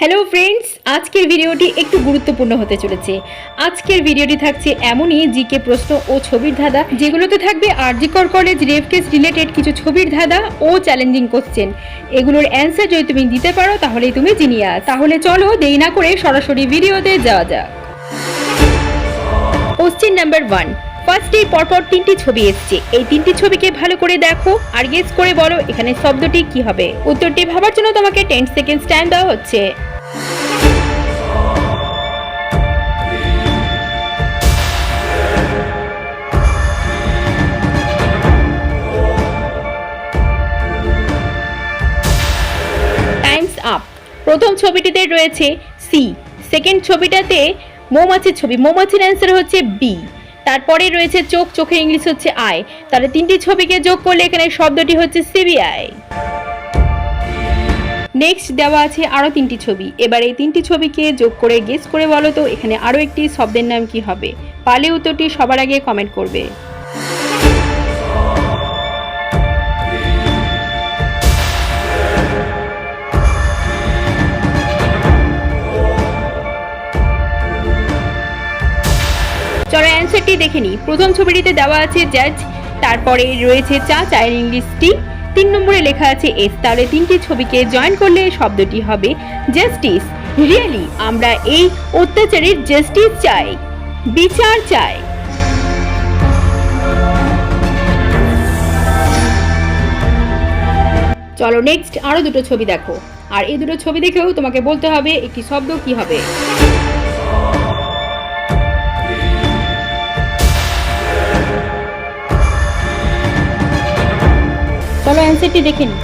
Hello friends আজকের ভিডিওটি একটু গুরুত্বপূর্ণ হতে চলেছে। আজকের ভিডিওটি থাকছে এমনই জিকে প্রশ্ন ও ছবির ধাঁধা, যেগুলোতে থাকবে আরজিকর কলেজ রেফ কেস রিলেটেড কিছু ছবির ধাঁধা ও চ্যালেঞ্জিং কোশ্চেন এগুলোর অ্যান্সার যদি তুমি দিতে পারো, তাহলেই তুমি জিনিয়াস তাহলে চলো দেরি না করে সরাসরি ভিডিওতে যাওয়া যাক। কোশ্চেন নাম্বার ওয়ান ফার্স্ট ফার্স্টে পরপর তিনটি ছবি এসছে। এই তিনটি ছবিকে ভালো করে দেখো আর গেস করে বলো এখানে শব্দটি কি হবে। উত্তরটি ভাবার জন্য তোমাকে টেন সেকেন্ড টাইম দেওয়া হচ্ছে। প্রথম ছবিটিতে রয়েছে সি সেকেন্ড ছবিটাতে মৌমাছির ছবি, মৌমাছির অ্যান্সার হচ্ছে বি তারপরে রয়েছে চোখ চোখের ইংলিশ হচ্ছে আই তাহলে তিনটি ছবিকে যোগ করলে এখানে শব্দটি হচ্ছে সিবিআই নেক্সট দেওয়া আছে আরও তিনটি ছবি, এবার এই তিনটি ছবিকে যোগ করে গেস করে বলো তো, এখানে আরও একটি শব্দের নাম কি হবে? পালে উত্তরটি সবার আগে কমেন্ট করবে। অ্যান্সারটি দেখে নিই প্রথম ছবিটিতে দেওয়া আছে জাজ তারপরে রয়েছে চা চায়ের ইংলিশটি তিন নম্বরে লেখা আছে, এস, তাহলে তিনটি ছবিকে জয়েন করলে শব্দটি হবে জাস্টিস রিয়েলি আমরা এই অত্যাচারের জাস্টিস চাই। বিচার চাই। চলো নেক্সট আরও দুটো ছবি দেখো। আর এই দুটো ছবি দেখেও তোমাকে বলতে হবে, একটি শব্দ কি হবে? চলো অ্যান্সারটি দেখে নিই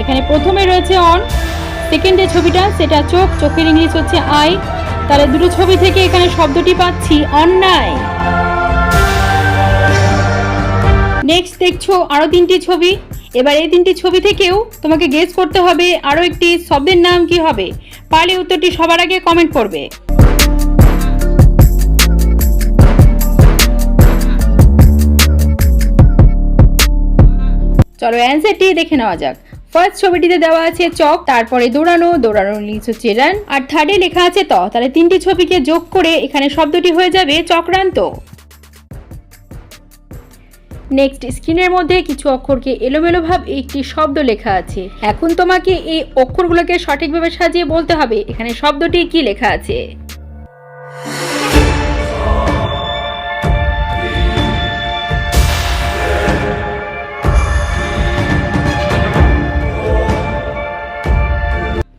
এখানে প্রথমে রয়েছে অন সেকেন্ডে ছবিটা, সেটা চোখ, চোখের ইংলিশ হচ্ছে আই। তাহলে দুটো ছবি থেকে এখানে শব্দটি পাচ্ছি অন্যায় নেক্সট দেখছ আরও তিনটি ছবি। এবার এই তিনটি ছবি থেকেও তোমাকে গেস করতে হবে আরও একটি শব্দের নাম কি হবে। পারলে উত্তরটি সবার আগে কমেন্ট করবে। চলো অ্যান্সারটি দেখে নেওয়া যাক। ফার্স্ট ছবিটিতে দেওয়া আছে চক, তারপরে দৌড়ানো, দৌড়ানোর লিখছ হচ্ছে রান আর থার্ডে লেখা আছে ত। তাহলে তিনটি ছবিকে যোগ করে এখানে শব্দটি হয়ে যাবে চক্রান্ত। নেক্সট স্ক্রিনের মধ্যে কিছু অক্ষরকে এলোমেলো ভাব, একটি শব্দ লেখা আছে। এখন তোমাকে এই অক্ষরগুলোকে সঠিকভাবে সাজিয়ে বলতে হবে, এখানে শব্দটি কি লেখা আছে?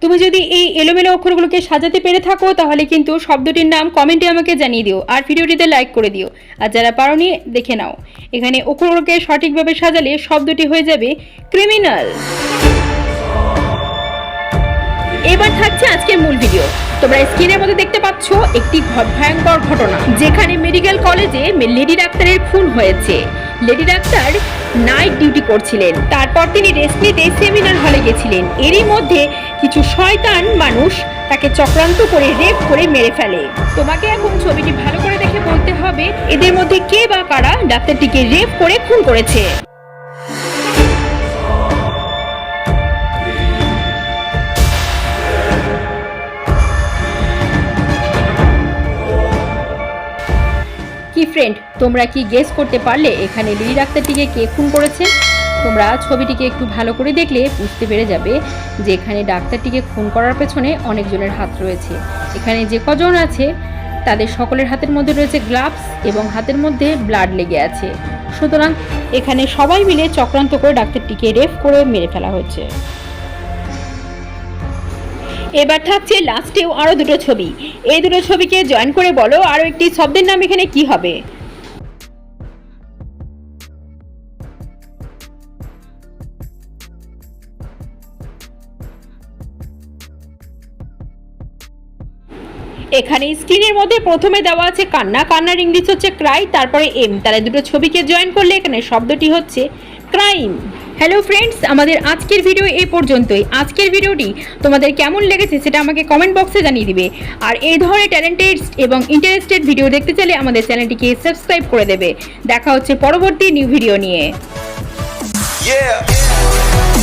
তুমি যদি এই এলোমেলো অক্ষরগুলোকে সাজাতে পেরে থাকো, তাহলে কিন্তু শব্দটির নাম কমেন্টে আমাকে জানিয়ে দিও আর ভিডিওটিতে লাইক করে দিও। আর যারা পারোনি, দেখে নাও। এখানে অক্ষরগুলোকে সঠিকভাবে সাজালে শব্দটি হয়ে যাবে ক্রিমিনাল এবার থাকছে আজকের মূল ভিডিও তোমরা স্ক্রিনের মধ্যে দেখতে পাচ্ছ একটি ভয়ঙ্কর ঘটনা, যেখানে মেডিকেল কলেজে লেডি ডাক্তারের খুন হয়েছে। লেডি ডাক্তার নাইট ডিউটি করছিলেন। তারপর তিনি রেস্ট নিতে সেমিনার হলে গেছিলেন। এরই মধ্যে কিছু শয়তান মানুষ তাকে চক্রান্ত করে, রেপ করে মেরে ফেলে। তোমাকে এখন ছবিটি ভালো করে দেখে বলতে হবে, এদের মধ্যে কে বা কারা ডাক্তারটিকে রেপ করে, খুন করেছে। কি ফ্রেন্ড তোমরা কি গেস করতে পারলে এখানে লিলি ডাক্তারটিকে কে খুন করেছে? তোমরা ছবিটিকে একটু ভালো করে দেখলে বুঝতে পেরে যাবে যে এখানে ডাক্তারটিকে খুন করার পেছনে অনেকজনের হাত রয়েছে। এখানে যে কজন আছে, তাদের সকলের হাতের মধ্যে রয়েছে গ্লাভস এবং হাতের মধ্যে ব্লাড লেগে আছে। সুতরাং এখানে সবাই মিলে চক্রান্ত করে ডাক্তারটিকে রেফ করে মেরে ফেলা হয়েছে। এবার থাকছে লাস্টেও আরও দুটো ছবি। এই দুটো ছবিকে জয়েন করে বলো আরও একটি শব্দের নাম এখানে কি হবে? এখানে স্ক্রিনের মধ্যে প্রথমে দেওয়া আছে কান্না কান্নার ইংলিশ হচ্ছে ক্রাই তারপরে এম তাহলে দুটো ছবিকে জয়েন করলে এখানে শব্দটি হচ্ছে ক্রাইম হ্যালো ফ্রেন্ডস আমাদের আজকের ভিডিও এই পর্যন্তই। আজকের ভিডিওটি তোমাদের কেমন লেগেছে সেটা আমাকে কমেন্ট বক্সে জানিয়ে দিবে। আর এই ধরনের ট্যালেন্টেড এবং ইন্টারেস্টেড ভিডিও দেখতে চাইলে আমাদের চ্যানেলটিকে সাবস্ক্রাইব করে দেবে। দেখা হচ্ছে পরবর্তী নিউ ভিডিও নিয়ে। Yeah.